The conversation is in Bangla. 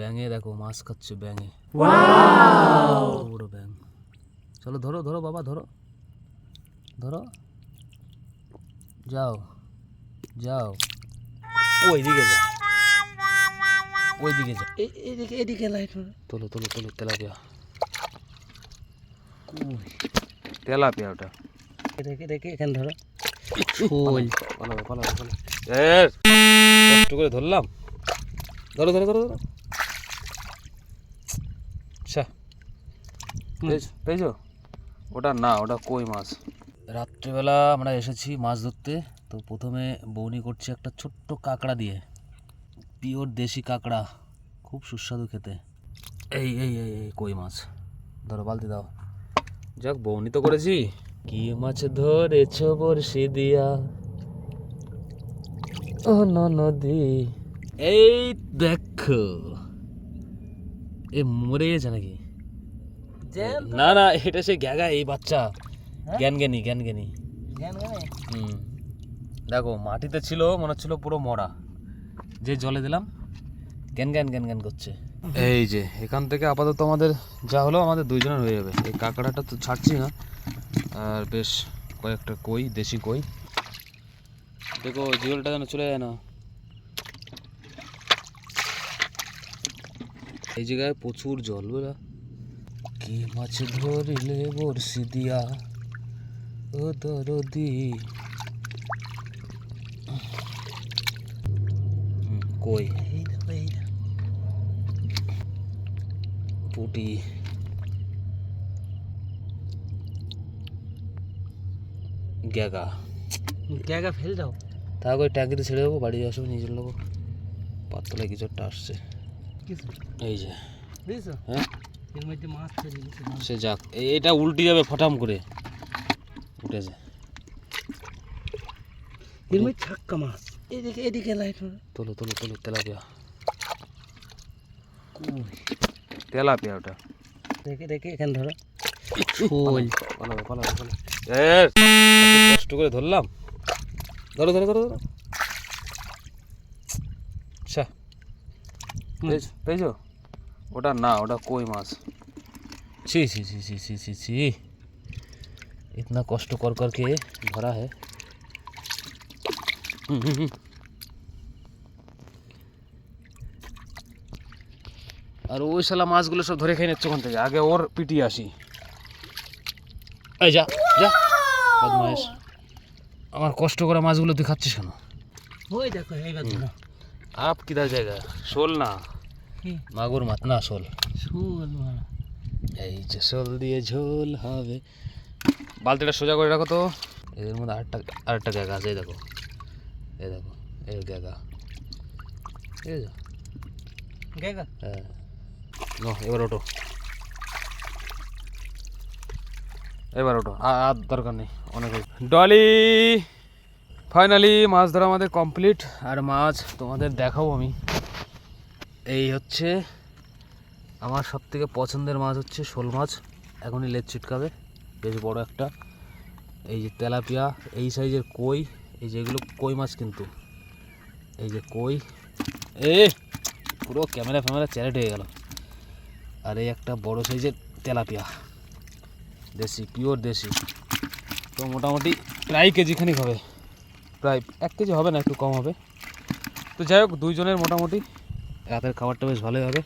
ব্যাঙে দেখো মাছ খাচ্ছে ব্যাঙে। বড় ব্যাঙ। চলো ধরো ধরো বাবা ধরো। ধরো। যাও যাও। ওই দিকে যাও ওই দিকে যাও এদিকে এদিকে লাইট তোলো তোলো তোলো তেলাপিয়া। তেলাপিয়া ওটা। রেখে রেখে এখানে ধরো। শোল পালাবে পালাবে পালাবে। কষ্ট করে ধরলাম। ধরো ধরো ধরো ধরো। পেয়েছ- ওটা না ওটা কই মাছ? রাত্রিবেলা আমরা এসেছি মাছ ধরতে তো প্রথমে বৌনি করছি একটা ছোট্ট কাঁকড়া দিয়ে। পিওর দেশি কাঁকড়া খুব সুস্বাদু খেতে। এই এই এই এই কই মাছ? ধরো বালতি দাও। যাক বৌনি তো করেছি। কি মাছ ধরেছ বর্ষি দিয়া? ও নদী এই দেখো। এ মরে গেছে নাকি? না না এটা সে গ্যাগা এই বাচ্চা। জ্ঞান জ্ঞানী জ্ঞান জ্ঞানী হুম। দেখো মাটিতে ছিল মনে হচ্ছিল পুরো মরা। যে জলে দিলাম জ্ঞান জ্ঞান জ্ঞান জ্ঞান করছে। এই যে এখান থেকে আপাতত আমাদের যা হলো আমাদের দুইজনের হয়ে যাবে। এই কাঁকড়াটা তো ছাড়ছি না। আর বেশ কয়েকটা কই দেশি কই। দেখো জিওলটা যেন চলে যায় না। এই জায়গায় প্রচুর জল বুঝলা? কি মাছ ধরিলে বড়শি দিয়া? ও দরদি। কই। পুটি। গ্যাগা। জায়গা ফেল দাও। তাকে ওই ট্যাঙ্কিতে ছেড়ে দেবো বাড়ি আসব নিজের লোক। পাতলা কিছু একটা আসছে। এই যে। হ্যাঁ? এর মধ্যে মাছ সে যাক এটা উল্টে যাবে ফটাম করে। উঠেছে। এর মধ্যে ছাক্কা মাছ। এদিকে এদিকে লাইট তোলো তোলো তোলো তেলাপিয়া। তেলাপিয়া ওটা। এখানে ধরো। শোল পালাবে পালাবে পালাবে। কষ্ট করে ধরলাম। ধরো ধরো ধরো ধরো। আচ্ছা পেয়েছ- পেয়েছ? ওটা না ওটা কই মাছ ছি ছি ছি ছি ছি ছি ছি इतना कष्ट कर करके भरा है হুম, হুম, হুম। আর ওই শালা মাছগুলো সব ধরে খেয়ে নিচ্ছে ওখান থেকে আগে ওর পিটিয়ে আসি এই যা যা বদমাইশ আমার কষ্ট করে মাছগুলো তুই খাচ্ছিস কেন ওই দেখো এইবার ধরো আপ কিদার জায়গা শোল না কি মাগুর মাছ না শোল। শোল এই যে শোল দিয়ে ঝোল হবে। বালতিটা সোজা করে রাখো তো। এদের মধ্যে আরেকটা আরেকটা জায়গা আছে এই দেখো। এই দেখো এই জায়গা ঠিক আছে হ্যাঁ। নো এবার ওটো এবার ওটো আর দরকার নেই অনেক। ডলি ফাইনালি মাছ ধরা আমাদের কমপ্লিট আর মাছ তোমাদের দেখাবো আমি। এই হচ্ছে আমার সব থেকে পছন্দের মাছ হচ্ছে শোল মাছ। এখনই লেজ ছিটকাবে, বেশ বড় একটা। এই যে তেলাপিয়া, এই সাইজের কই, এই যেগুলো কই মাছ কিন্তু। এই যে কই, এ, পুরো ক্যামেরা ফ্যামেরা চ্যারেট হয়ে গেল। আর এই একটা বড় সাইজের তেলাপিয়া, দেশি, পিওর দেশি। তো মোটামুটি প্রায় কেজি খানিক হবে। প্রায় এক কেজি হবে না, একটু কম হবে। তো যাই হোক, দুইজনের মোটামুটি রাতের খাবারটা বেশ ভালোই হবে।